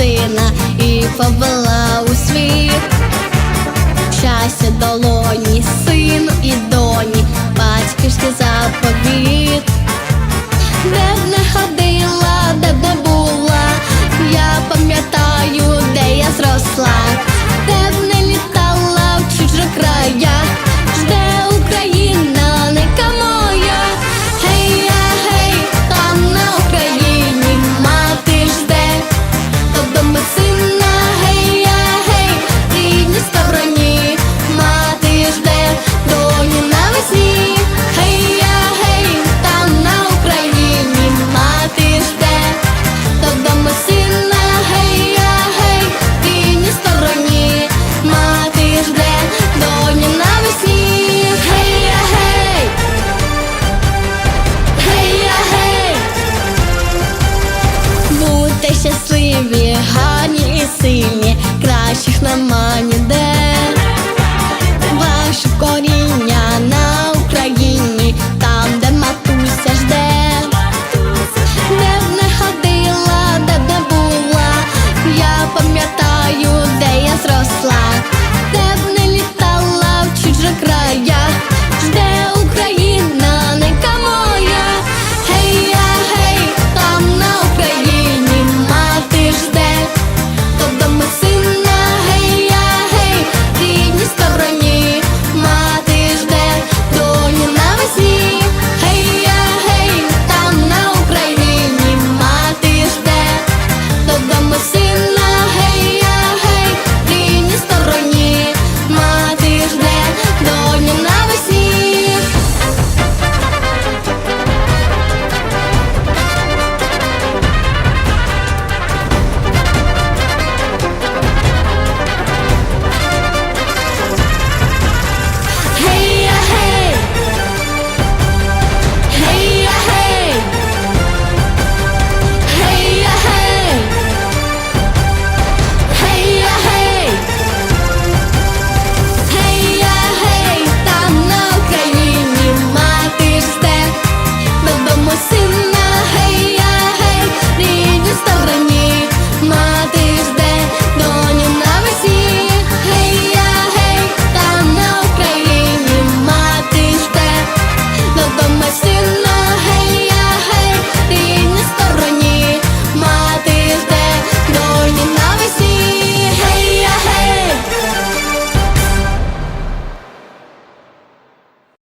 сина і повела у світ щастя долоні сина. con